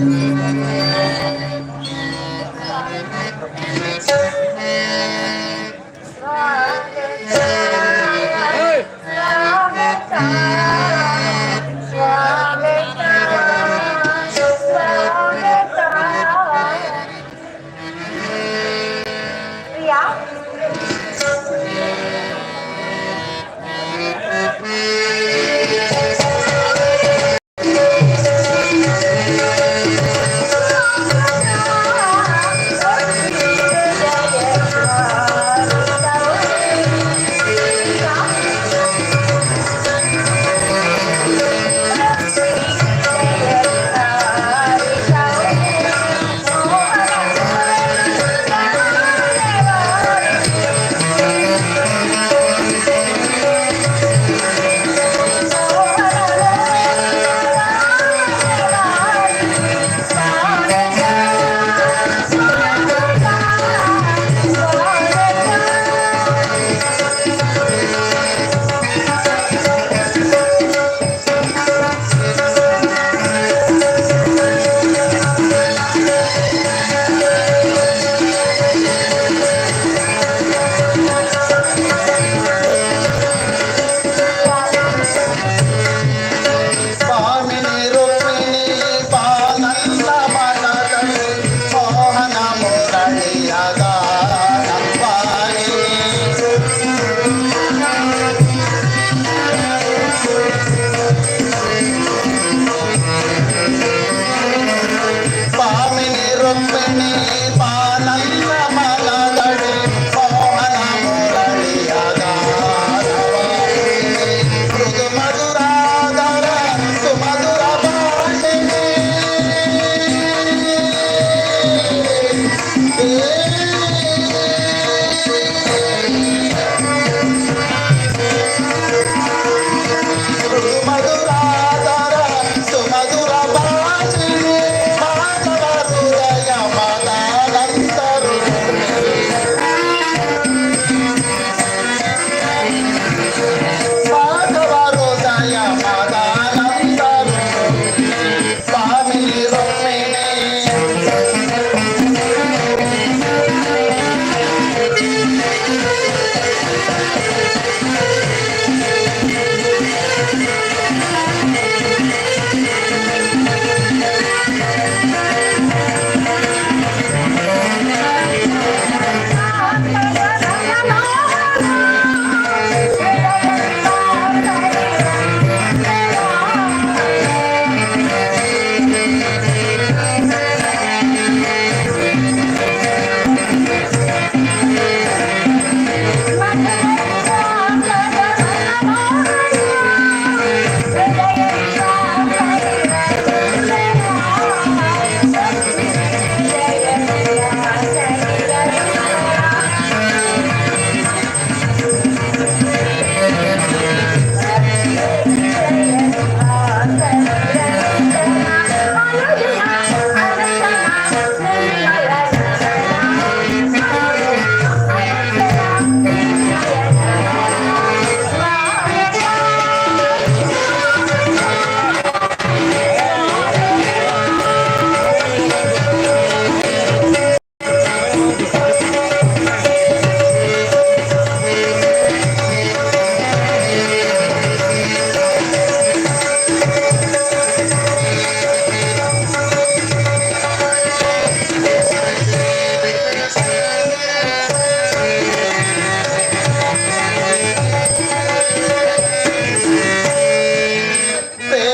Mm -hmm. you.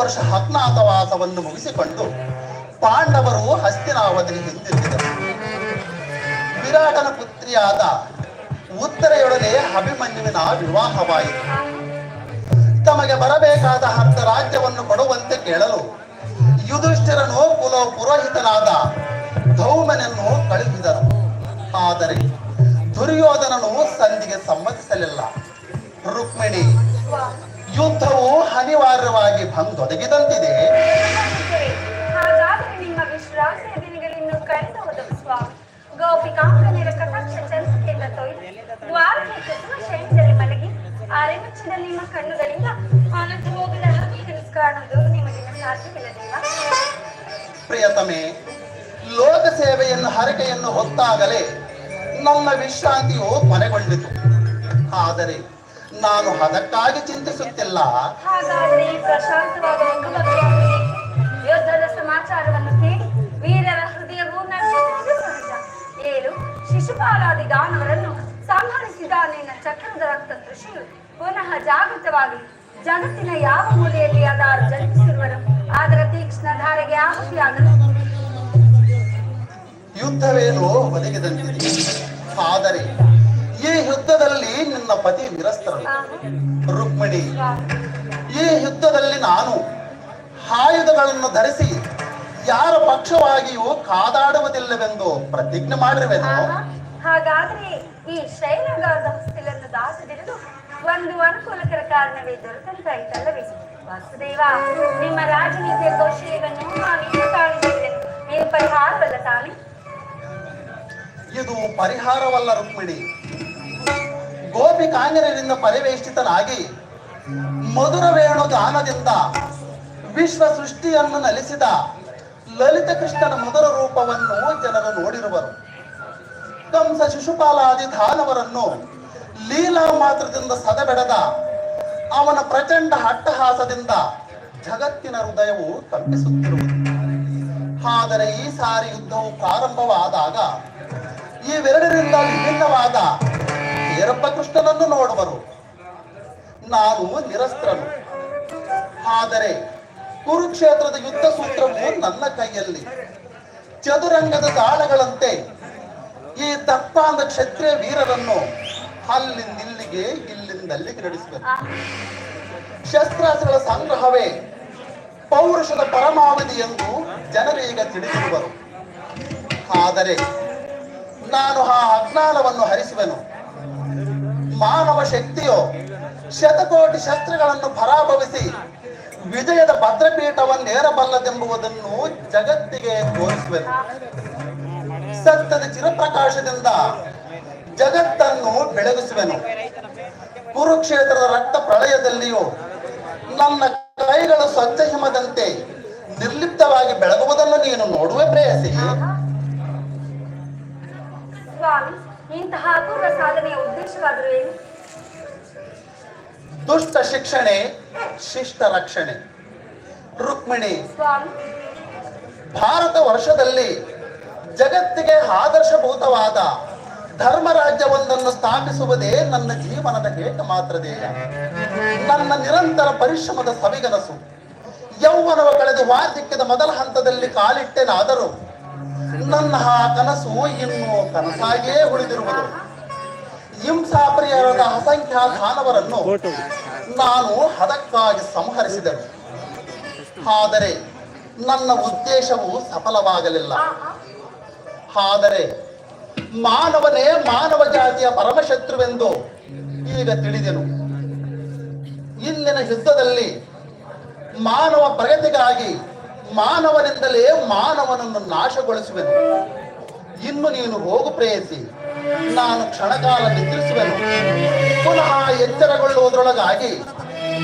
ವರ್ಷ ಅಜ್ಞಾತವಾಸವನ್ನು ಮುಗಿಸಿಕೊಂಡು ಪಾಂಡವರು ಹಸ್ತಿನಾವತಿಗೆ ಹಿಂದಿರುಗಿದರು ವಿರಾಟನ ಪುತ್ರಿಯಾದ ಉತ್ತರೆಯೊಡನೆ ಅಭಿಮನ್ಯುವಿನ ವಿವಾಹವಾಯಿತು. ತಮಗೆ ಬರಬೇಕಾದ ಅರ್ಧ ರಾಜ್ಯವನ್ನು ಕೊಡುವಂತೆ ಕೇಳಲು ಯುಧಿಷ್ಠಿರನು ಕುಲ ಪುರೋಹಿತನಾದ ಧೌಮನನ್ನು ಕಳುಹಿಸಿದರು ಆದರೆ ದುರ್ಯೋಧನನು ಸಂಧಿಗೆ ಸಮ್ಮತಿಸಲಿಲ್ಲ. ರುಕ್ಮಿಣಿ ಯುದ್ಧವು ಅನಿವಾರ್ಯವಾಗಿ ಬಂದೊದಗಿದಂತಿದೆ ಹಾಗಾದರೆ ನಿಮ್ಮ ವಿಶ್ರಾಂತಿಯ ದಿನಗಳಿನ್ನು ಕಳೆದು ಹೋದವು ಸ್ವಾಮಿ ಗೋಪಿಕಾಂಗನೆಯ ಕಟಾಕ್ಷ ಚಂದ್ರಿಕೆಯಿಂದ ತೊಯ್ದು ದ್ವಾರಕ್ಕೆ ಕುಸುಮ ಶೈಲದಲ್ಲಿ ಮಲಗಿ ಅರೆಮುಚ್ಚಿದ ನಿಮ್ಮ ಕಣ್ಣುಗಳಿಂದ ಆನಂದ ಹೋಗದ ಹಾಗೆ ಕನಸು ಕಾಣುವುದು ಸಾಧ್ಯವಿಲ್ಲದೇವಾ ಪ್ರಿಯತಮೆ ಲೋಕ ಸೇವೆಯನ್ನು ಹರಕೆಯನ್ನು ಹೊತ್ತಾಗಲೇ ನಮ್ಮ ವಿಶ್ರಾಂತಿಯು ಕೊನೆಗೊಂಡಿತು. ಆದರೆ ನಾನು ಅದಕ್ಕಾಗಿ ಚಿಂತಿಸುತ್ತಿಲ್ಲ. ಹಾಗಾದರೆ ಪ್ರಶಾಂತವಾದ ಯುದ್ಧದ ಸಮಾಚಾರವನ್ನು ಕೇಳಿ ವೀರರ ಹೃದಯವು ಏಳು ಶಿಶುಪಾಲಾದಿ ದಾನವರನ್ನು ಸಂಹರಿಸಿದ ನಿನ್ನ ಚಕ್ರದ ರಕ್ತ ಕೃಷಿಯು. ಪುನಃ ಜಾಗೃತವಾಗಿ ಜಗತ್ತಿನ ಯಾವ ಮೂಲೆಯಲ್ಲಿ ಅದಾರು ಜನಿಸಿರುವರು ಅದರ ತೀಕ್ಷ್ಣ ಧಾರೆಗೆ ಆಹುತಿಯಾಗಲು ಯುದ್ಧವೇನು ಒದಗಿದಂತಿದೆ. ಆದರೆ ಯುದ್ಧದಲ್ಲಿ ನಿನ್ನ ಪತಿ ನಿರಸ್ತರಲ್ಲ. ರುಕ್ಮಿಣಿ ಈ ಯುದ್ಧದಲ್ಲಿ ನಾನು ಆಯುಧಗಳನ್ನು ಧರಿಸಿ ಯಾರ ಪಕ್ಷವಾಗಿಯೂ ಕಾದಾಡುವುದಿಲ್ಲವೆಂದು ಪ್ರತಿಜ್ಞೆ ಮಾಡಿರುವೆನು. ಹಾಗಾದ್ರೆ ಈ ಶೈಲಗಾದ ಹಸ್ತಿಲನ್ನು ದಾಸದಿರುವುದು ಒಂದು ಅನುಕೂಲಕರ ಕಾರಣವೇ ದೊರಕಂತಾಯ್ತಲ್ಲವೇ ವಾಸುದೇವ ನಿಮ್ಮ ರಾಜನೀತಿಯ ಕೌಶಲ್ಯವನ್ನು ನೀವು ಪರಿಹಾರವಲ್ಲ ತಾನೆ? ಇದು ಪರಿಹಾರವಲ್ಲ ರುಕ್ಮಿಣಿ. ಗೋಪಿ ಕಾಂಗರರಿಂದ ಪರಿವೇಷ್ಟಿತನಾಗಿ ಮಧುರ ವೇಣು ಗಾನದಿಂದ ವಿಶ್ವ ಸೃಷ್ಟಿಯನ್ನು ನಲಿಸಿದ ಲಲಿತ ಕೃಷ್ಣನ ಮಧುರ ರೂಪವನ್ನು ಜನರು ನೋಡಿರುವರು. ಕಂಸ ಶಿಶುಪಾಲಾದಿ ಧಾನವರನ್ನು ಲೀಲಾ ಮಾತ್ರದಿಂದ ಸದಬೆಡದ ಅವನ ಪ್ರಚಂಡ ಅಟ್ಟಹಾಸದಿಂದ ಜಗತ್ತಿನ ಹೃದಯವು ಕಂಪಿಸುತ್ತಿರುವುದು. ಆದರೆ ಈ ಸಾರಿ ಯುದ್ಧವು ಪ್ರಾರಂಭವಾದಾಗ ಇವೆರಡರಿಂದ ವಿಭಿನ್ನವಾದ ವೀರಪ್ಪ ಕೃಷ್ಣನನ್ನು ನೋಡುವರು. ನಾನು ನಿರಸ್ತ್ರನು. ಆದರೆ ಕುರುಕ್ಷೇತ್ರದ ಯುದ್ಧ ಸೂತ್ರವು ನನ್ನ ಕೈಯಲ್ಲಿ. ಚದುರಂಗದ ದಾಳಗಳಂತೆ ಈ ತಪ್ಪಾದ ಕ್ಷತ್ರಿಯ ವೀರರನ್ನು ಅಲ್ಲಿಂದಿಲ್ಲಿಗೆ ಇಲ್ಲಿಂದಲ್ಲಿಗೆ ನಡೆಸಬೇಕು ಶಸ್ತ್ರಾಸ್ತ್ರಗಳ ಸಂಗ್ರಹವೇ ಪೌರುಷದ ಪರಮಾವಧಿ ಎಂದು ಜನರೀಗ ತಿಳಿದಿರುವರು ಆದರೆ ನಾನು ಆ ಅಜ್ಞಾನವನ್ನು ಹರಿಸುವೆನು. ಮಾನವ ಶಕ್ತಿಯು ಶತಕೋಟಿ ಶಸ್ತ್ರಗಳನ್ನು ಪರಾಭವಿಸಿ ವಿಜಯದ ಭದ್ರಪೀಠವನ್ನೇರಬಲ್ಲದೆಂಬುದನ್ನು ಜಗತ್ತಿಗೆ ತೋರಿಸುವೆನು. ಸತ್ಯದ ಚಿರಪ್ರಕಾಶದಿಂದ ಜಗತ್ತನ್ನು ಬೆಳಗಿಸುವೆನು. ಕುರುಕ್ಷೇತ್ರದ ರಕ್ತ ಪ್ರಳಯದಲ್ಲಿಯೂ ನನ್ನ ಕೈಗಳು ಸ್ವಚ್ಛ ಹಿಮದಂತೆ ನಿರ್ಲಿಪ್ತವಾಗಿ ಬೆಳಗುವುದನ್ನು ನೀನು ನೋಡುವೆ ಪ್ರೇಯಸಿ. ಇಂತಹ ಅಪೂರ್ವ ಸಾಧನೆಯ ಉದ್ದೇಶವಾದರೂ ಏನು? ದುಷ್ಟ ಶಿಕ್ಷಣೆ ಶಿಷ್ಟ ರಕ್ಷಣೆ. ರುಕ್ಮಿಣಿ ಸ್ವಾಮಿ. ಭಾರತ ವರ್ಷದಲ್ಲಿ ಜಗತ್ತಿಗೆ ಆದರ್ಶಭೂತವಾದ ಧರ್ಮ ರಾಜ್ಯವೊಂದನ್ನು ಸ್ಥಾಪಿಸುವುದೇ ನನ್ನ ಜೀವನದ ಏಕ ಮಾತ್ರ ಧ್ಯೇಯ. ನನ್ನ ನಿರಂತರ ಪರಿಶ್ರಮದ ಸವಿಗನಸು. ಯೌವನವ ಕಳೆದು ವಾರ್ಧಕ್ಯದ ಮೊದಲ ಹಂತದಲ್ಲಿ ಕಾಲಿಟ್ಟೆನಾದರೂ ನನ್ನ ಕನಸು ಇನ್ನು ಕನಸಾಗಿಯೇ ಉಳಿದಿರುವುದು. ಹಿಂಸಾಪ್ರಿಯರಾದ ಅಸಂಖ್ಯ ಮಾನವರನ್ನು ನಾನು ಹದಕ್ಕಾಗಿ ಸಂಹರಿಸಿದೆನು ಆದರೆ ನನ್ನ ಉದ್ದೇಶವು ಸಫಲವಾಗಲಿಲ್ಲ. ಆದರೆ ಮಾನವನೇ ಮಾನವ ಜಾತಿಯ ಪರಮಶತ್ರುವೆಂದು ಈಗ ತಿಳಿದೆನು. ಇಂದಿನ ಯುದ್ಧದಲ್ಲಿ ಮಾನವ ಪ್ರಗತಿಗಾಗಿ ಮಾನವನಿಂದಲೇ ಮಾನವನನ್ನು ನಾಶಗೊಳಿಸುವೆನು. ಇನ್ನು ನೀನು ಹೋಗು ಪ್ರೇಯಸಿ. ನಾನು ಕ್ಷಣಕಾಲ ನಿದ್ರಿಸುವೆನು. ಪುನಃ ಎಚ್ಚರಗೊಳ್ಳುವುದರೊಳಗಾಗಿ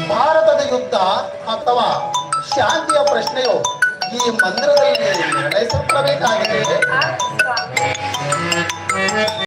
ಭಾರತದ ಯುದ್ಧ ಅಥವಾ ಶಾಂತಿಯ ಪ್ರಶ್ನೆಯು ಈ ಮಂದಿರದಲ್ಲಿ ನಡೆಸುತ್ತಬೇಕಾಗಿದೆ ಸ್ವಾಮಿ